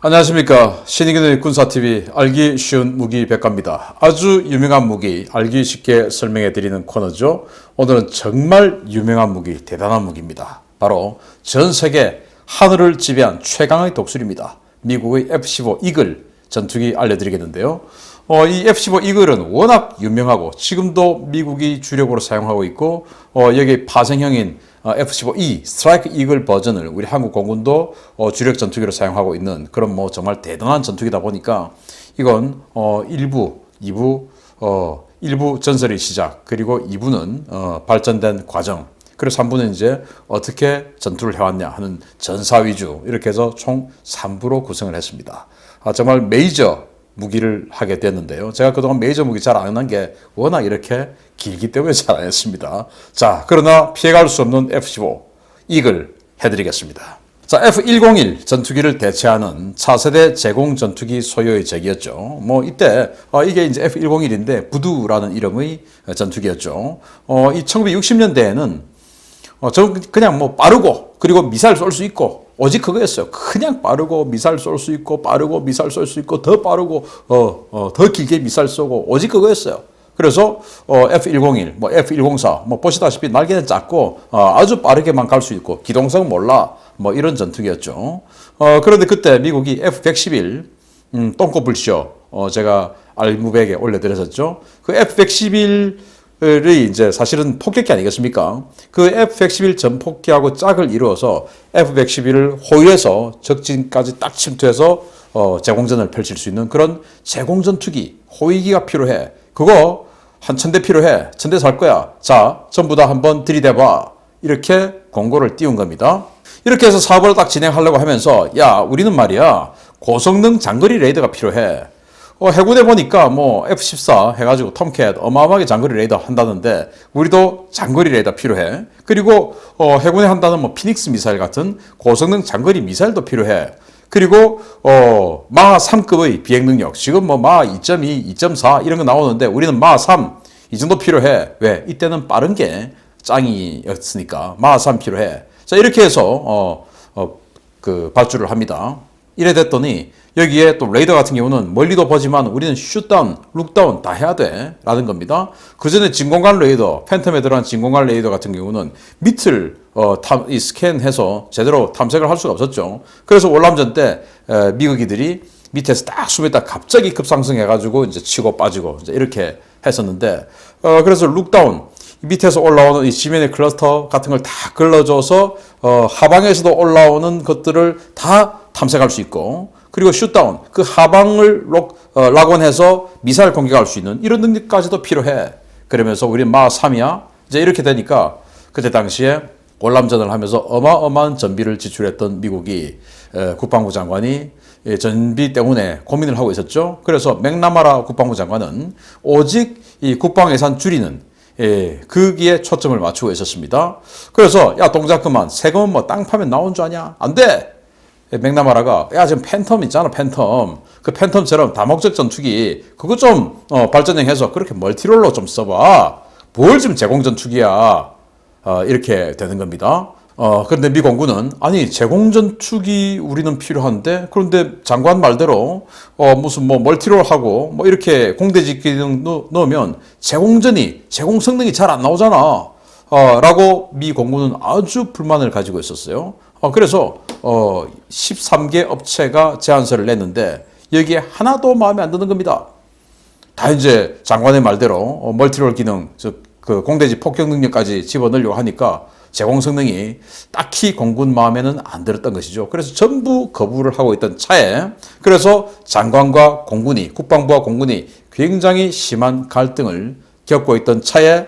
안녕하십니까. 신이균의 군사TV 알기 쉬운 무기 백과입니다. 아주 유명한 무기 알기 쉽게 설명해 드리는 코너죠. 오늘은 정말 유명한 무기, 대단한 무기입니다. 바로 전 세계 하늘을 지배한 최강의 독수리입니다. 미국의 F-15 이글 전투기 알려드리겠는데요. 어, 이 F-15 이글은 워낙 유명하고 지금도 미국이 주력으로 사용하고 있고 어, 여기 파생형인 어, F-15E 스트라이크 이글 버전을 우리 한국 공군도 어, 주력 전투기로 사용하고 있는 그런 뭐 정말 대단한 전투기다 보니까 이건 어, 1부, 2부, 어, 1부 전설의 시작 그리고 2부는 어, 발전된 과정 그리고 3부는 이제 어떻게 전투를 해왔냐 하는 전사 위주 이렇게 해서 총 3부로 구성을 했습니다. 아, 정말 메이저 무기를 하게 됐는데요. 제가 그동안 메이저 무기 잘 안 한 게 워낙 이렇게 길기 때문에 잘 안 했습니다. 자, 그러나 피해갈 수 없는 F-15 이글 해드리겠습니다. 자, F-101 전투기를 대체하는 차세대 제공 전투기 소요의 제기였죠. 뭐 이때 어, 이게 이제 F-101인데 부두라는 이름의 전투기였죠. 어, 이 1960년대에는 어, 저 그냥 뭐 빠르고 그리고 미사일 쏠 수 있고 오직 그거였어요. 그냥 빠르고 미사일 쏠 수 있고 빠르고 미사일 쏠 수 있고 더 빠르고 어, 어, 더 길게 미사일 쏘고 오직 그거였어요. 그래서 어, F101, 뭐 F104, 뭐 보시다시피 날개는 작고 어, 아주 빠르게만 갈 수 있고 기동성 몰라 뭐 이런 전투기였죠. 어, 그런데 그때 미국이 F111 음, 똥꼬불쇼 어, 제가 알무백에 올려드렸었죠. 그 F111 이 이제 사실은 폭격기 아니겠습니까? 그 F-111 전폭기하고 짝을 이루어서 F-111을 호위해서 적진까지 딱 침투해서 어, 제공전을 펼칠 수 있는 그런 제공전 투기, 호위기가 필요해. 그거 한 천 대 필요해. 천 대 살 거야. 자, 전부 다 한번 들이대봐. 이렇게 공고를 띄운 겁니다. 이렇게 해서 사업을 딱 진행하려고 하면서 야, 우리는 말이야. 고성능 장거리 레이더가 필요해. 어, 해군에 보니까 뭐 F-14 해가지고 톰캣 어마어마하게 장거리 레이더 한다는데 우리도 장거리 레이더 필요해. 그리고 어, 해군에 한다는 뭐 피닉스 미사일 같은 고성능 장거리 미사일도 필요해. 그리고 어, 마 3급의 비행 능력 지금 뭐마 2.2, 2.4 이런 거 나오는데 우리는 마3이 정도 필요해. 왜? 이때는 빠른 게 짱이었으니까 마3 필요해. 자 이렇게 해서 어, 어, 그 발주를 합니다. 이래 됐더니 여기에 또 레이더 같은 경우는 멀리도 보지만 우리는 슛다운, 룩다운 다 해야 돼 라는 겁니다. 그 전에 진공관 레이더, 팬텀에 들어간 진공관 레이더 같은 경우는 밑을 어, 탐, 이 스캔해서 제대로 탐색을 할 수가 없었죠. 그래서 월남전 때 에, 미국이들이 밑에서 딱 숨에다 갑자기 급상승해가지고 이제 치고 빠지고 이제 이렇게 했었는데 어, 그래서 룩다운 밑에서 올라오는 이 지면의 클러스터 같은 걸 다 걸러줘서 어, 하방에서도 올라오는 것들을 다 탐색할 수 있고 그리고 슛다운 그 하방을 록, 어, 락원해서 미사일 공격할 수 있는 이런 능력까지도 필요해. 그러면서 우리 마 3이야. 이제 이렇게 되니까 그때 당시에 월남전을 하면서 어마어마한 전비를 지출했던 미국이 에, 국방부 장관이 예, 전비 때문에 고민을 하고 있었죠. 그래서 맥나마라 국방부 장관은 오직 이 국방 예산 줄이는 예, 거기에 초점을 맞추고 있었습니다. 그래서 야 동작 그만 세금은 뭐 땅 파면 나온 줄 아냐? 안 돼. 맥나마라가 야 지금 팬텀 있잖아 팬텀. 그 팬텀처럼 다목적 전투기 그거 좀 어, 발전형해서 그렇게 멀티롤로 좀 써봐. 뭘 지금 제공 전투기야? 어, 이렇게 되는 겁니다. 어, 그런데 미 공군은 아니 제공 전투기 우리는 필요한데 그런데 장관 말대로 어, 무슨 뭐 멀티롤 하고 뭐 이렇게 공대지 기능 넣으면 제공전이 제공 성능이 잘 안 나오잖아. 어, 라고 미 공군은 아주 불만을 가지고 있었어요. 어, 그래서 어, 13개 업체가 제안서를 냈는데 여기에 하나도 마음에 안 드는 겁니다. 다 이제 장관의 말대로 어, 멀티롤 기능, 즉 그 공대지 폭격 능력까지 집어넣으려고 하니까 제공 성능이 딱히 공군 마음에는 안 들었던 것이죠. 그래서 전부 거부를 하고 있던 차에 그래서 장관과 공군이 국방부와 공군이 굉장히 심한 갈등을 겪고 있던 차에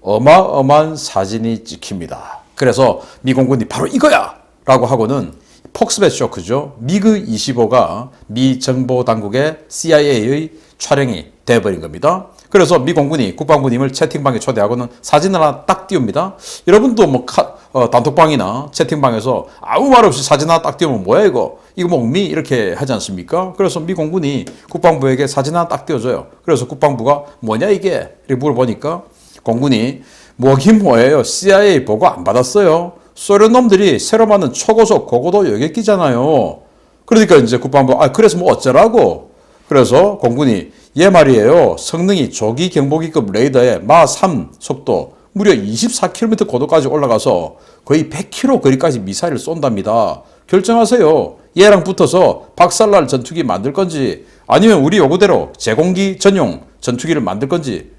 어마어마한 사진이 찍힙니다. 그래서 미 공군이 바로 이거야! 라고 하고는 폭스벳 쇼크죠. 미그 25가 미 정보 당국의 CIA의 촬영이 돼버린 겁니다. 그래서 미 공군이 국방부님을 채팅방에 초대하고는 사진 하나 딱 띄웁니다. 여러분도 뭐 카, 어, 단톡방이나 채팅방에서 아무 말 없이 사진 하나 딱 띄우면 뭐야 이거? 이거 뭐미 이렇게 하지 않습니까? 그래서 미 공군이 국방부에게 사진 하나 딱 띄워줘요. 그래서 국방부가 뭐냐 이게? 이렇게 물어보니까 공군이 뭐긴 뭐예요. CIA 보고 안 받았어요. 소련 놈들이 새로 만든 초고속 고고도 여객기잖아요. 그러니까 이제 국방부 아 그래서 뭐 어쩌라고 그래서 공군이 얘 말이에요 성능이 조기 경보기급 레이더의 마 3 속도 무려 24km 고도까지 올라가서 거의 100km 거리까지 미사일을 쏜답니다. 결정하세요. 얘랑 붙어서 박살날 전투기 만들 건지 아니면 우리 요구대로 제공기 전용 전투기를 만들 건지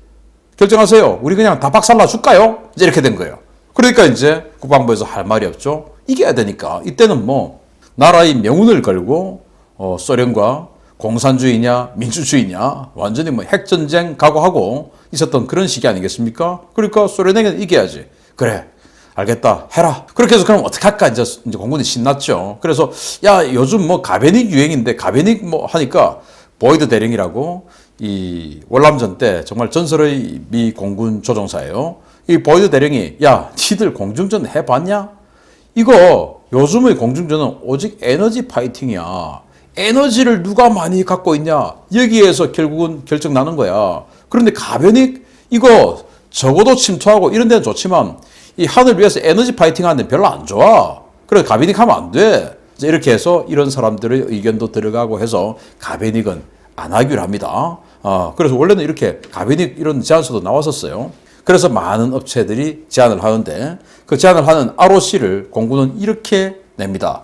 결정하세요. 우리 그냥 다 박살나 줄까요? 이제 이렇게 된 거예요. 그러니까 이제 국방부에서 할 말이 없죠. 이겨야 되니까 이때는 뭐 나라의 명운을 걸고 어, 소련과 공산주의냐 민주주의냐 완전히 뭐 핵전쟁 각오하고 있었던 그런 시기 아니겠습니까? 그러니까 소련에게는 이겨야지. 그래. 알겠다. 해라. 그렇게 해서 그럼 어떻게 할까? 이제, 이제 공군이 신났죠. 그래서 야, 요즘 뭐 가베닉 유행인데 가베닉 뭐 하니까 보이드 대령이라고 이 월남전 때 정말 전설의 미 공군 조종사예요. 이 보이드 대령이 야, 니들 공중전 해봤냐? 이거 요즘의 공중전은 오직 에너지 파이팅이야. 에너지를 누가 많이 갖고 있냐? 여기에서 결국은 결정 나는 거야. 그런데 가변익 이거 적어도 침투하고 이런 데는 좋지만 이 하늘 위에서 에너지 파이팅 하는 데 별로 안 좋아. 그래 가변익 하면 안 돼. 이렇게 해서 이런 사람들의 의견도 들어가고 해서 가변익은 안 하기로 합니다. 아, 그래서 원래는 이렇게 가변익 이런 제안서도 나왔었어요. 그래서 많은 업체들이 제안을 하는데 그 제안을 하는 ROC를 공군은 이렇게 냅니다.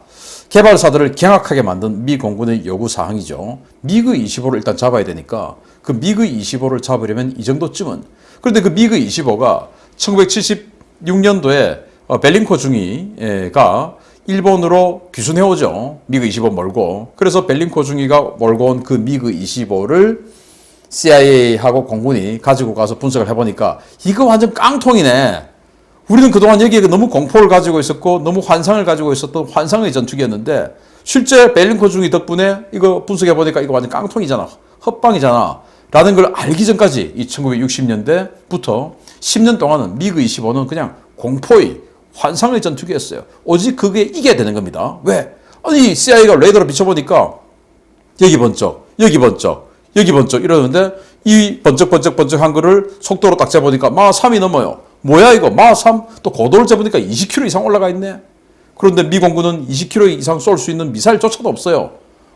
개발사들을 경악하게 만든 미 공군의 요구 사항이죠. 미그 25를 일단 잡아야 되니까 그 미그 25를 잡으려면 이 정도쯤은 그런데 그 미그 25가 1976년도에 어, 벨링코 중위가 일본으로 귀순해 오죠. 미그 25 몰고. 그래서 벨링코 중위가 몰고 온 그 미그 25를 CIA하고 공군이 가지고 가서 분석을 해보니까 이거 완전 깡통이네. 우리는 그동안 여기에 너무 공포를 가지고 있었고 너무 환상을 가지고 있었던 환상의 전투기였는데 실제 벨링코 중위 덕분에 이거 분석해보니까 이거 완전 깡통이잖아. 헛방이잖아. 라는 걸 알기 전까지 이 1960년대부터 10년 동안은 미그 25는 그냥 공포의 환상의 전투기였어요. 오직 그게 이겨야 되는 겁니다. 왜? 아니 CIA가 레이더로 비춰보니까 여기 번쩍, 여기 번쩍, 여기 번쩍 이러는데 이 번쩍 번쩍 번쩍 한 거를 속도로 딱 재보니까 마 3이 넘어요. 뭐야 이거 마 3? 또 고도를 재보니까 20km 이상 올라가 있네. 그런데 미 공군은 20km 이상 쏠 수 있는 미사일조차도 없어요.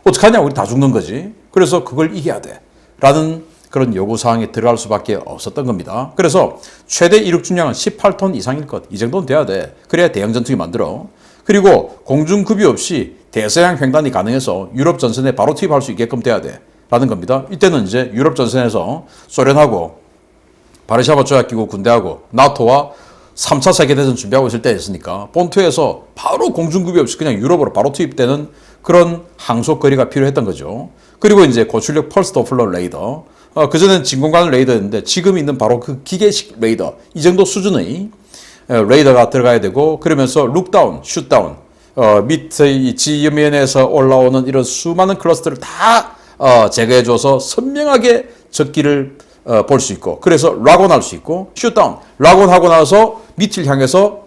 어떡하냐 우리 다 죽는 거지. 그래서 그걸 이겨야 돼. 라는 그런 요구사항에 들어갈 수밖에 없었던 겁니다. 그래서 최대 이륙 중량은 18톤 이상일 것. 이 정도는 돼야 돼. 그래야 대형 전투기 만들어. 그리고 공중급유 없이 대서양 횡단이 가능해서 유럽 전선에 바로 투입할 수 있게끔 돼야 돼. 라는 겁니다. 이때는 이제 유럽 전선에서 소련하고 바르샤바 조약 기구 군대하고 나토와 3차 세계대전 준비하고 있을 때였으니까 본토에서 바로 공중급유 없이 그냥 유럽으로 바로 투입되는 그런 항속거리가 필요했던 거죠. 그리고 이제 고출력 펄스 도플러 레이더. 어, 그전엔 진공관 레이더였는데 지금 있는 바로 그 기계식 레이더. 이 정도 수준의 어, 레이더가 들어가야 되고 그러면서 룩다운, 슛다운. 어, 밑의 지면에서 올라오는 이런 수많은 클러스터를 다 어, 제거해줘서 선명하게 적기를 어, 볼 수 있고 그래서 락온 할 수 있고 슛다운 락온 하고 나서 밑을 향해서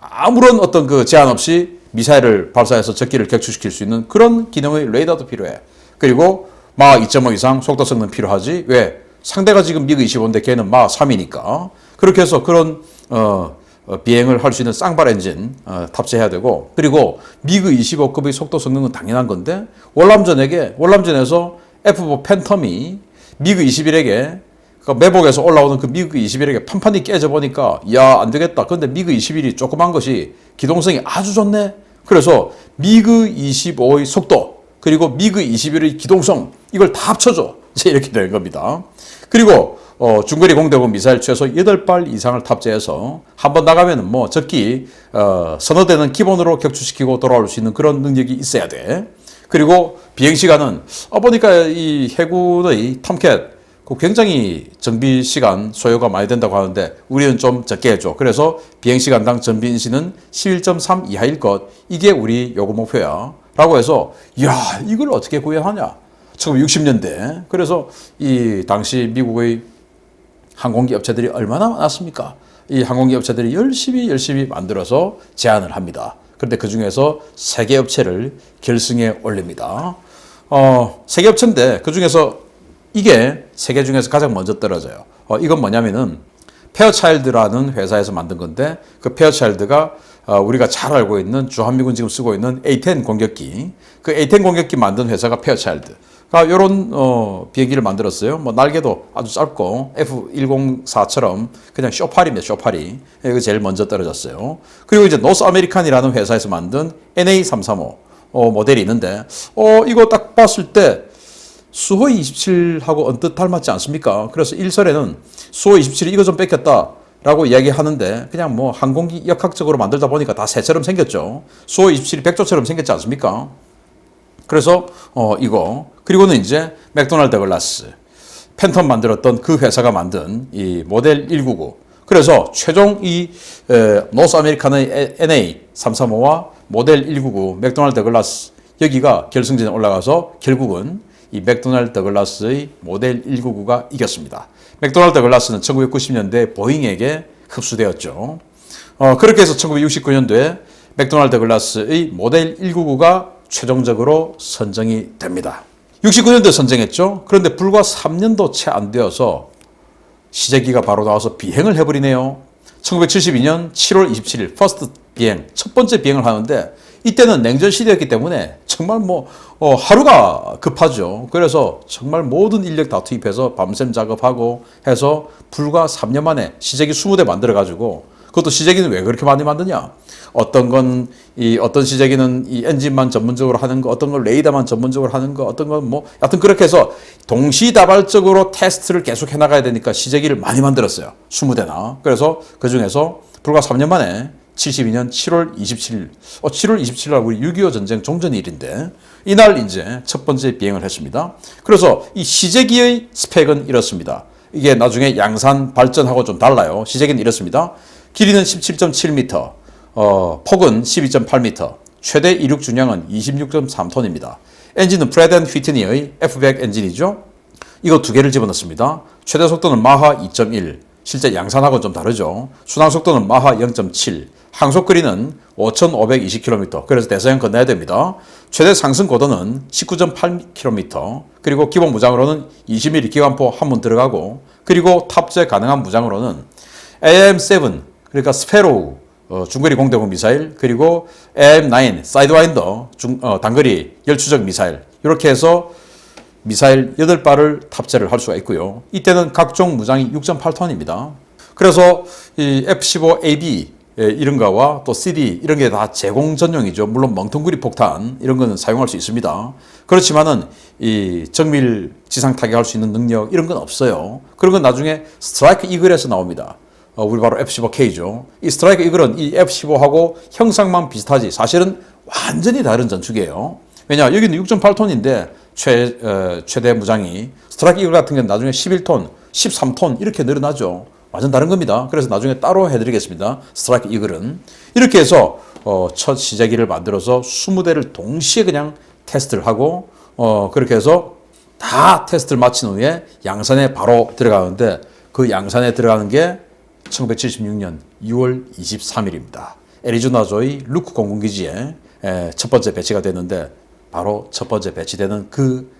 아무런 어떤 그 제한 없이 미사일을 발사해서 적기를 격추시킬 수 있는 그런 기능의 레이더도 필요해. 그리고 마 2.5 이상 속도성능 필요하지. 왜? 상대가 지금 미그 25인데 걔는 마 3이니까. 그렇게 해서 그런 어, 어, 비행을 할 수 있는 쌍발 엔진 어, 탑재해야 되고 그리고 미그 25급의 속도 성능은 당연한 건데 월남전에게 월남전에서 F4 팬텀이 미그 21에게 그 매복에서 올라오는 그 미그 21에게 판판이 깨져 보니까 야 안 되겠다. 근데 미그 21이 조그만 것이 기동성이 아주 좋네. 그래서 미그 25의 속도 그리고 미그 21의 기동성 이걸 다 합쳐줘. 이제 이렇게 되는 겁니다. 그리고 어, 중거리 공대공 미사일 최소 8발 이상을 탑재해서 한 번 나가면 뭐 적기 어, 선호되는 기본으로 격추시키고 돌아올 수 있는 그런 능력이 있어야 돼. 그리고 비행 시간은 어 보니까 이 해군의 탐캣 그 굉장히 정비 시간 소요가 많이 된다고 하는데 우리는 좀 적게 해줘. 그래서 비행 시간당 전비 인시는 11.3 이하일 것. 이게 우리 요구 목표야. 라고 해서 야 이걸 어떻게 구현하냐. 1960년대. 그래서 이 당시 미국의 항공기 업체들이 얼마나 많았습니까? 이 항공기 업체들이 열심히 열심히 만들어서 제안을 합니다. 그런데 그 중에서 세 개 업체를 결승에 올립니다. 어, 세 개 업체인데 그 중에서 이게 세 개 중에서 가장 먼저 떨어져요. 어, 이건 뭐냐면은 페어차일드라는 회사에서 만든 건데 그 페어차일드가 어, 우리가 잘 알고 있는 주한미군 지금 쓰고 있는 A-10 공격기 그 A-10 공격기 만든 회사가 페어차일드. 가 이런 어, 비행기를 만들었어요. 뭐 날개도 아주 짧고 F104처럼 그냥 쇼파리입니다. 쇼파리. 이거 제일 먼저 떨어졌어요. 그리고 이제 노스 아메리칸이라는 회사에서 만든 NA335 어, 모델이 있는데 어, 이거 딱 봤을 때 수호이 27하고 언뜻 닮았지 않습니까? 그래서 일설에는 수호이 27이 이거 좀 뺏겼다. 라고 이야기하는데 그냥 뭐 항공기 역학적으로 만들다 보니까 다 새처럼 생겼죠. 수호이 27이 백조처럼 생겼지 않습니까? 그래서 어 이거 그리고는 이제 맥도날드 글라스 팬텀 만들었던 그 회사가 만든 이 모델 199 그래서 최종 이 에, 노스 아메리카의 NA 335와 모델 199 맥도날드 글라스 여기가 결승전에 올라가서 결국은 이 맥도날드 글라스의 모델 199가 이겼습니다. 맥도날드 글라스는 1990년대 보잉에게 흡수되었죠. 어, 그렇게 해서 1969년도에 맥도날드 글라스의 모델 199가 최종적으로 선정이 됩니다. 69년도에 선정했죠. 그런데 불과 3년도 채 안 되어서 시제기가 바로 나와서 비행을 해버리네요. 1972년 7월 27일 퍼스트 비행, 첫 번째 비행을 하는데 이때는 냉전 시대였기 때문에 정말 뭐 어, 하루가 급하죠. 그래서 정말 모든 인력 다 투입해서 밤샘 작업하고 해서 불과 3년 만에 시제기 20대 만들어 가지고 그것도 시제기는 왜 그렇게 많이 만드냐? 어떤 건 이 어떤 시제기는 이 엔진만 전문적으로 하는 거, 어떤 건 레이더만 전문적으로 하는 거, 어떤 건뭐 여튼 그렇게 해서 동시다발적으로 테스트를 계속 해 나가야 되니까 시제기를 많이 만들었어요. 20대나. 그래서 그 중에서 불과 3년 만에 72년 7월 27일, 어, 7월 27일 날 우리 6.25 전쟁 종전일인데, 이날 이제 첫 번째 비행을 했습니다. 그래서 이 시제기의 스펙은 이렇습니다. 이게 나중에 양산 발전하고 좀 달라요. 시제기는 이렇습니다. 길이는 17.7m, 어, 폭은 12.8m, 최대 이륙 중량은 26.3톤입니다. 엔진은 앤 휘트니의 F100 엔진이죠. 이거 두 개를 집어넣습니다. 최대 속도는 마하 2.1, 실제 양산하고는 좀 다르죠. 순항 속도는 마하 0.7, 항속 거리는 5,520km. 그래서 대서양 건너야 됩니다. 최대 상승 고도는 19.8km. 그리고 기본 무장으로는 20mm 기관포 한 문 들어가고 그리고 탑재 가능한 무장으로는 AM7 그러니까 스페로우 어, 중거리 공대공 미사일 그리고 AM9 사이드와인더 중, 어, 단거리 열추적 미사일 이렇게 해서 미사일 8발을 탑재를 할 수가 있고요. 이때는 각종 무장이 6.8톤입니다. 그래서 이 F-15AB 예, 이런 거와 또 CD 이런 게 다 제공 전용이죠. 물론 멍텅구리 폭탄 이런 거는 사용할 수 있습니다. 그렇지만은 이 정밀 지상 타격할 수 있는 능력 이런 건 없어요. 그런 건 나중에 스트라이크 이글에서 나옵니다. 어, 우리 바로 F-15K죠. 이 스트라이크 이글은 이 F-15하고 형상만 비슷하지 사실은 완전히 다른 전투기예요. 왜냐 여기는 6.8톤인데 최, 어, 최대 무장이 스트라이크 이글 같은 경우는 나중에 11톤, 13톤 이렇게 늘어나죠. 완전 다른 겁니다. 그래서 나중에 따로 해드리겠습니다. 스트라이크 이글은 이렇게 해서 어, 첫 시제기를 만들어서 20대를 동시에 그냥 테스트를 하고 어, 그렇게 해서 다 테스트를 마친 후에 양산에 바로 들어가는데 그 양산에 들어가는 게 1976년 6월 23일입니다. 애리조나주의 루크 공군기지에 에, 첫 번째 배치가 됐는데 바로 첫 번째 배치되는 그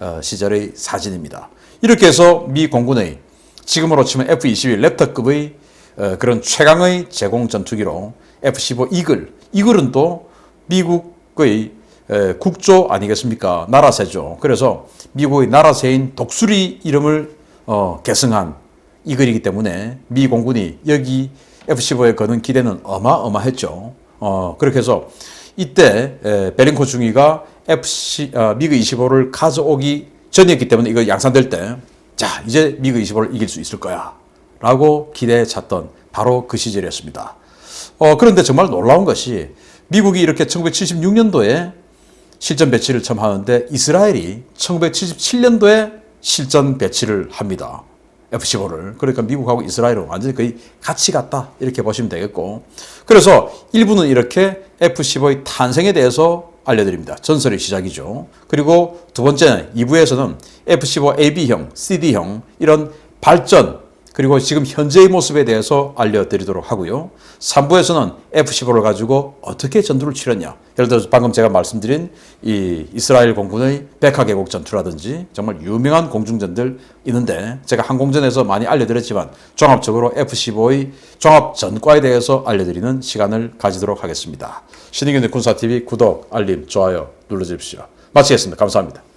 어, 시절의 사진입니다. 이렇게 해서 미 공군의 지금으로 치면 F-22 랩터급의 어, 그런 최강의 제공 전투기로 F-15 이글, 이글은 또 미국의 에, 국조 아니겠습니까? 나라새죠. 그래서 미국의 나라새인 독수리 이름을 어, 계승한 이글이기 때문에 미 공군이 여기 F-15에 거는 기대는 어마어마했죠. 어, 그렇게 해서 이때 에, 베링코 중위가 FC, 어, 미그 25를 가져오기 전이었기 때문에 이거 양산될 때, 자, 이제 미그 25를 이길 수 있을 거야. 라고 기대에 찼던 바로 그 시절이었습니다. 어, 그런데 정말 놀라운 것이 미국이 이렇게 1976년도에 실전 배치를 처음 하는데 이스라엘이 1977년도에 실전 배치를 합니다. F-15를. 그러니까 미국하고 이스라엘은 완전히 거의 같이 갔다. 이렇게 보시면 되겠고. 그래서 1부는 이렇게 F-15의 탄생에 대해서 알려드립니다. 전설의 시작이죠. 그리고 두 번째는 2부에서는 F-15AB형, CD형 이런 발전, 그리고 지금 현재의 모습에 대해서 알려드리도록 하고요. 3부에서는 F-15를 가지고 어떻게 전투를 치렀냐. 예를 들어서 방금 제가 말씀드린 이 이스라엘 공군의 백하 계곡 전투라든지 정말 유명한 공중전들 있는데 제가 항공전에서 많이 알려드렸지만 종합적으로 F-15의 종합 전과에 대해서 알려드리는 시간을 가지도록 하겠습니다. 신의균의 군사TV 구독, 알림, 좋아요 눌러주십시오. 마치겠습니다. 감사합니다.